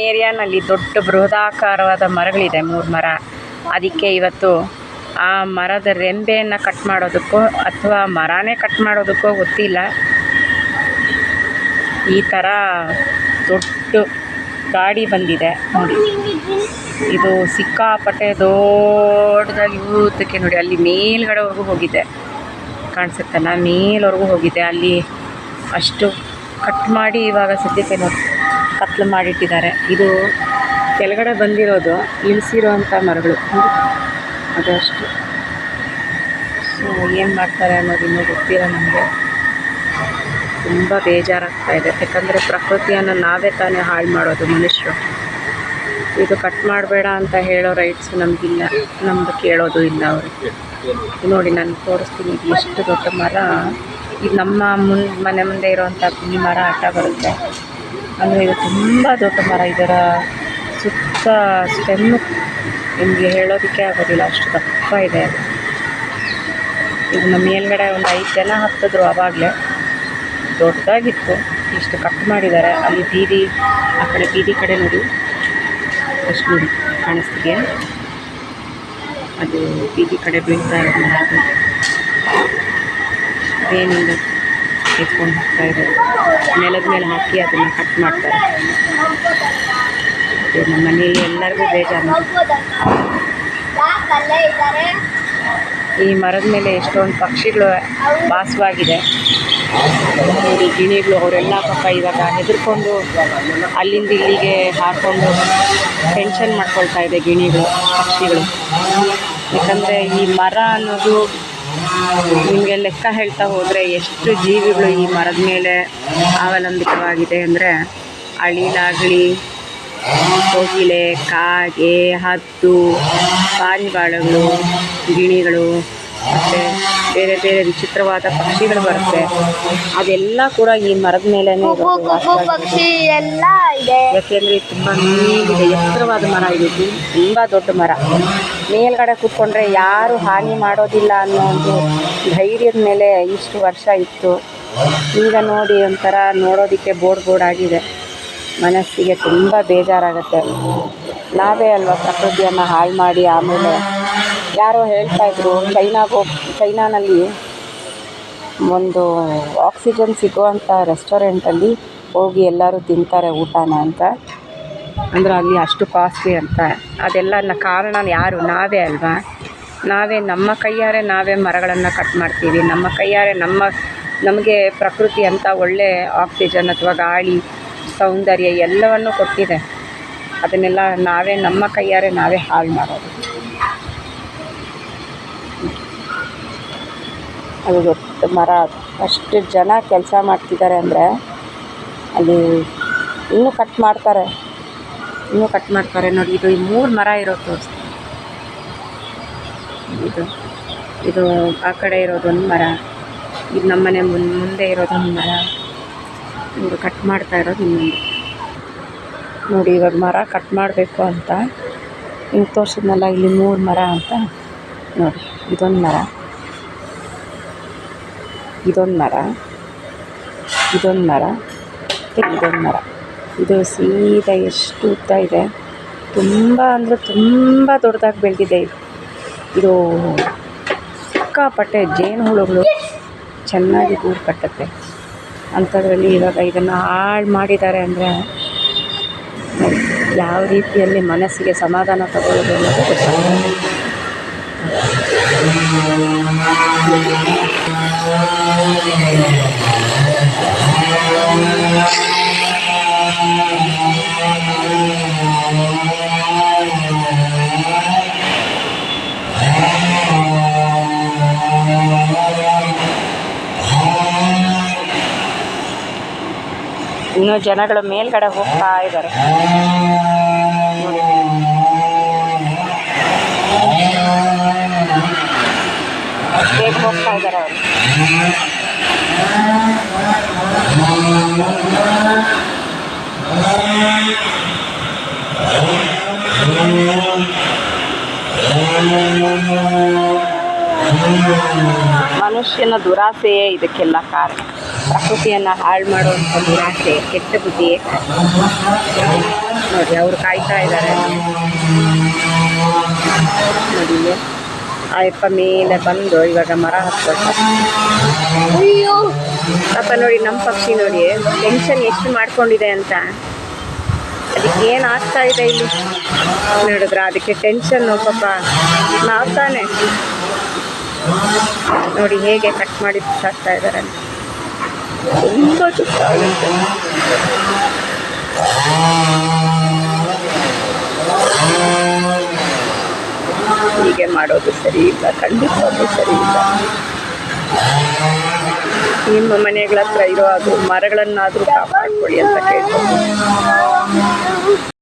ಏರಿಯಾನಲ್ಲಿ ದೊಡ್ಡ ಬೃಹದಾಕಾರವಾದ ಮರಗಳಿದೆ, ಮೂರು ಮರ. ಅದಕ್ಕೆ ಇವತ್ತು ಆ ಮರದ ರೆಂಬೆಯನ್ನು ಕಟ್ ಮಾಡೋದಕ್ಕೋ ಅಥವಾ ಮರನೇ ಕಟ್ ಮಾಡೋದಕ್ಕೋ ಗೊತ್ತಿಲ್ಲ. ಈ ಥರ ದೊಡ್ಡ ಗಾಡಿ ಬಂದಿದೆ ನೋಡಿ. ಇದು ಸಿಕ್ಕಾಪಟ್ಟೆ ದೊಡ್ಡದಾಗಿ ಊತಕ್ಕೆ ನೋಡಿ, ಅಲ್ಲಿ ಮೇಲ್ಗಡೆವರೆಗೂ ಹೋಗಿದೆ. ಕಾಣಿಸುತ್ತಲ್ಲ, ಮೇಲ್ವರೆಗೂ ಹೋಗಿದೆ. ಅಲ್ಲಿ ಅಷ್ಟು ಕಟ್ ಮಾಡಿ ಇವಾಗ ಸದ್ಯಕ್ಕೆ ನೋಡಿ. ಕತ್ಲು ಮಾಡಿಟ್ಟಿದ್ದಾರೆ. ಇದು ಕೆಳಗಡೆ ಬಂದಿರೋದು ಇಳಿಸಿರೋವಂಥ ಮರಗಳು. ಅದಷ್ಟು ಸೊ ಏನು ಮಾಡ್ತಾರೆ ಅನ್ನೋದು ಇನ್ನೂ ಗೊತ್ತಿಲ್ಲ ನಮಗೆ. ತುಂಬ ಬೇಜಾರಾಗ್ತಾ ಇದೆ. ಯಾಕಂದರೆ ಪ್ರಕೃತಿಯನ್ನು ನಾವೇ ತಾನೇ ಹಾಳು ಮಾಡೋದು ಮನುಷ್ಯರು. ಇದು ಕಟ್ ಮಾಡಬೇಡ ಅಂತ ಹೇಳೋ ರೈಟ್ಸ್ ನಮಗಿಲ್ಲ. ನಮ್ಮದು ಕೇಳೋದು ಇಲ್ಲ ಅವರು. ನೋಡಿ, ನಾನು ತೋರಿಸ್ತೀನಿ. ಇದು ಎಷ್ಟು ದೊಡ್ಡ ಮರ. ಇದು ನಮ್ಮ ಮುನ್, ಮನೆ ಮುಂದೆ ಇರೋವಂಥ ಈ ಮರ ಆಟ ಬರುತ್ತೆ. ಅಂದರೆ ಇದು ತುಂಬ ದೊಡ್ಡ ಮರ ಇದರ ಸುತ್ತ ಸ್ಟೆಮ್ಮು ನಿಮಗೆ ಹೇಳೋದಕ್ಕೆ ಆಗೋದಿಲ್ಲ, ಅಷ್ಟು ದಪ್ಪ ಇದೆ ಅದು. ಇದನ್ನ ಮೇಲ್ಗಡೆ ಒಂದು ಐದು ಜನ ಹತ್ತಿದ್ರು ಆವಾಗಲೇ ದೊಡ್ಡದಾಗಿತ್ತು, ಇಷ್ಟು ಕಟ್ ಮಾಡಿದ್ದಾರೆ. ಅಲ್ಲಿ ಬೀದಿ, ಆ ಕಡೆ ಬೀದಿ ಕಡೆ ನೋಡಿ. ಅಷ್ಟು ನೋಡಿ ಕಾಣಿಸ್ತಿದೆ ಅದು ಬೀದಿ ಕಡೆ ಬೀಳ್ತಾ ಇರೋದು ಅದು. ಎತ್ಕೊಂಡು ಹೋಗ್ತಾ ಇದ್ದಾರೆ. ನೆಲದ ಮೇಲೆ ಹಾಕಿ ಅದನ್ನು ಕಟ್ ಮಾಡ್ತಾರೆ. ನಮ್ಮ ಮನೆಯಲ್ಲಿ ಎಲ್ಲರಿಗೂ ಬೇಜಾರು. ಈ ಮರದ ಮೇಲೆ ಎಷ್ಟೊಂದು ಪಕ್ಷಿಗಳು ವಾಸವಾಗಿದೆ. ನೋಡಿ, ಗಿಣಿಗಳು ಅವರೆಲ್ಲ ಪಾಪ ಇವಾಗ ಹೆದರ್ಕೊಂಡು ಅಲ್ಲಿಂದ ಇಲ್ಲಿಗೆ ಹಾಕೊಂಡು ಟೆನ್ಷನ್ ಮಾಡ್ಕೊಳ್ತಾ ಇದೆ ಗಿಣಿಗಳು, ಪಕ್ಷಿಗಳು. ಯಾಕಂದರೆ ಈ ಮರ ಅನ್ನೋದು ನಿಮಗೆ ಲೆಕ್ಕ ಹೇಳ್ತಾ ಹೋದರೆ ಎಷ್ಟು ಜೀವಿಗಳು ಈ ಮರದ ಮೇಲೆ ಅವಲಂಬಿತವಾಗಿದೆ ಅಂದರೆ ಅಳಿಲಾಗಲಿ, ಕೋಗಿಲೆ, ಕಾಗೆ, ಹದ್ದು, ಪಾರಿವಾಳಗಳು, ಗಿಣಿಗಳು ಮತ್ತು ಬೇರೆ ಬೇರೆ ವಿಚಿತ್ರವಾದ ಪಕ್ಷಿಗಳು ಬರುತ್ತೆ. ಅದೆಲ್ಲ ಕೂಡ ಈ ಮರದ ಮೇಲೆ ಎಲ್ಲ ಇದೆ. ಯಾಕೆಂದರೆ ತುಂಬ ಮೇಲಿದೆ ಎತ್ತರವಾದ ಮರ ಇದು ತುಂಬ ದೊಡ್ಡ ಮರ. ಮೇಲ್ಗಡೆ ಕೂತ್ಕೊಂಡ್ರೆ ಯಾರು ಹಾನಿ ಮಾಡೋದಿಲ್ಲ ಅನ್ನೋ ಒಂದು ಧೈರ್ಯದ ಮೇಲೆ ಇಷ್ಟು ವರ್ಷ ಇತ್ತು. ಈಗ ನೋಡಿ ಒಂಥರ ನೋಡೋದಕ್ಕೆ ಬೋರ್ಡ್ ಬೋರ್ಡ್ ಆಗಿದೆ. ಮನಸ್ಸಿಗೆ ತುಂಬ ಬೇಜಾರಾಗುತ್ತೆ. ನಾವೇ ಅಲ್ವಾ ಪ್ರಕೃತಿಯನ್ನು ಹಾಳು ಮಾಡಿ ಆಮೇಲೆ ಯಾರೋ ಹೇಳ್ತಾ ಇದ್ರು, ಚೈನಾಗೆ ಹೋಗಿ ಚೈನಾನಲ್ಲಿ ಒಂದು ಆಕ್ಸಿಜನ್ ಸಿಗುವಂಥ ರೆಸ್ಟೋರೆಂಟಲ್ಲಿ ಹೋಗಿ ಎಲ್ಲರೂ ತಿಂತಾರೆ ಊಟನ ಅಂತ. ಅಂದರೆ ಅಲ್ಲಿ ಅಷ್ಟು ಕಾಸ್ಟ್ಲಿ ಅಂತ. ಅದೆಲ್ಲ ಕಾರಣ ಯಾರು? ನಾವೇ ಅಲ್ವಾ? ನಾವೇ ನಮ್ಮ ಕೈಯಾರೆ ನಾವೇ ಮರಗಳನ್ನು ಕಟ್ ಮಾಡ್ತೀವಿ. ನಮ್ಮ ಕೈಯಾರೆ ನಮ್ಮ, ನಮಗೆ ಪ್ರಕೃತಿ ಅಂತ ಒಳ್ಳೆ ಆಕ್ಸಿಜನ್ ಅಥವಾ ಗಾಳಿ, ಸೌಂದರ್ಯ ಎಲ್ಲವನ್ನು ಕೊಟ್ಟಿದೆ. ಅದನ್ನೆಲ್ಲ ನಾವೇ ನಮ್ಮ ಕೈಯಾರೆ ನಾವೇ ಹಾಳು ಮಾಡೋದು. ಅದು ದೊಡ್ಡ ಮರ, ಅಷ್ಟು ಜನ ಕೆಲಸ ಮಾಡ್ತಿದ್ದಾರೆ ಅಂದರೆ ಅಲ್ಲಿ ಇನ್ನೂ ಕಟ್ ಮಾಡ್ತಾರೆ. ಇನ್ನೂ ಕಟ್ ಮಾಡ್ತಾರೆ. ನೋಡಿ, ಇದು ಈ ಮೂರು ಮರ ಇರೋದು. ಇದು ಇದು ಆ ಕಡೆ ಇರೋದೊಂದು ಮರ. ಇದು ನಮ್ಮನೆ ಮುನ್ ಮುಂದೆ ಇರೋದೊಂದು ಮರ. ಇವರು ಕಟ್ ಮಾಡ್ತಾ ಇರೋದು ಇನ್ನೊಂದು. ನೋಡಿ, ಇವಾಗ ಮರ ಕಟ್ ಮಾಡಬೇಕು ಅಂತ ಹಿಂಗೆ ತೋರಿಸಿದ್ನಲ್ಲ, ಇಲ್ಲಿ ಮೂರು ಮರ ಅಂತ. ನೋಡಿ, ಇದೊಂದು ಮರ. ಇದೊಂದು ಮರ. ಇದೊಂದು ಮರ. ಮತ್ತು ಇದೊಂದು ಮರ. ಇದು ಸೀದಾ ಎಷ್ಟು ಉದ್ದ ಇದೆ. ತುಂಬ ಅಂದರೆ ತುಂಬ ದೊಡ್ಡದಾಗಿ ಬೆಳೆದಿದೆ ಇದು. ಇದು ಸಿಕ್ಕಾಪಟ್ಟೆ ಜೇನುಹುಳುಗಳು ಚೆನ್ನಾಗಿ ಗೂಡು ಕಟ್ಟುತ್ತೆ. ಅಂಥದ್ರಲ್ಲಿ ಇವಾಗ ಇದನ್ನು ಹಾಳು ಮಾಡಿದ್ದಾರೆ ಅಂದರೆ ಯಾವ ರೀತಿಯಲ್ಲಿ ಮನಸ್ಸಿಗೆ ಸಮಾಧಾನ ತಗೊಳ್ಳೋದು ಅನ್ನೋದು ಇನ್ನು ಜನಗಳು ಮೇಲ್ಗಡೆ ಹೋಗ್ತಾ ಇದ್ದಾರೆ ನೋಡಿ. ಹೇಗೆ ಹೋಗ್ತಾ ಇದ್ದಾರೆ ಅವರು ಮನುಷ್ಯನ ದುರಾಸೆಯೇ ಇದಕ್ಕೆಲ್ಲ ಕಾರಣ. ಪ್ರಕೃತಿಯನ್ನು ಹಾಳು ಮಾಡುವಂಥ ದುರಾಸೆ, ಕೆಟ್ಟ ಬುದ್ಧಿಯೇ ನೋಡಿ, ಅವರು ಕಾಯ್ತಾ ಇದ್ದಾರೆ ನೋಡಿ ಇಲ್ಲಿ. ಮೇಲೆ ಬಂದು ಇವಾಗ ಮರ ಹತ್ಕೊಳ್ತಾರೆ ಅಯ್ಯೋ! ಪಾಪ ನೋಡಿ, ನಮ್ಮ ಪಕ್ಷಿ ನೋಡಿ ಟೆನ್ಷನ್ ಎಷ್ಟು ಮಾಡ್ಕೊಂಡಿದೆ ಅಂತ. ಅದಕ್ಕೆ ಏನು ಆಗ್ತಾ ಇದೆ ಇಲ್ಲಿ? ನೋಡಿದ್ರ ಅದಕ್ಕೆ ಟೆನ್ಷನ್ ಪಾಪ. ನಾವು ತಾನೆ ನೋಡಿ ಹೇಗೆ ಕಟ್ ಮಾಡಿ ಬಿಸಾಕ್ತಾ ಇದ್ದಾರೆ ಹೀಗೆ ಮಾಡೋದು ಸರಿ ಇಲ್ಲ, ಖಂಡಿತವಾಗ್ಲೂ ಸರಿ ಇಲ್ಲ. ನಿಮ್ಮ ಮನೆಗಳ ಹತ್ರ ಇರೋ ಅದು ಮರಗಳನ್ನಾದರೂ ಕಾಪಾಡ್ಕೊಳ್ಳಿ ಅಂತ ಕೇಳ್ಬೋದು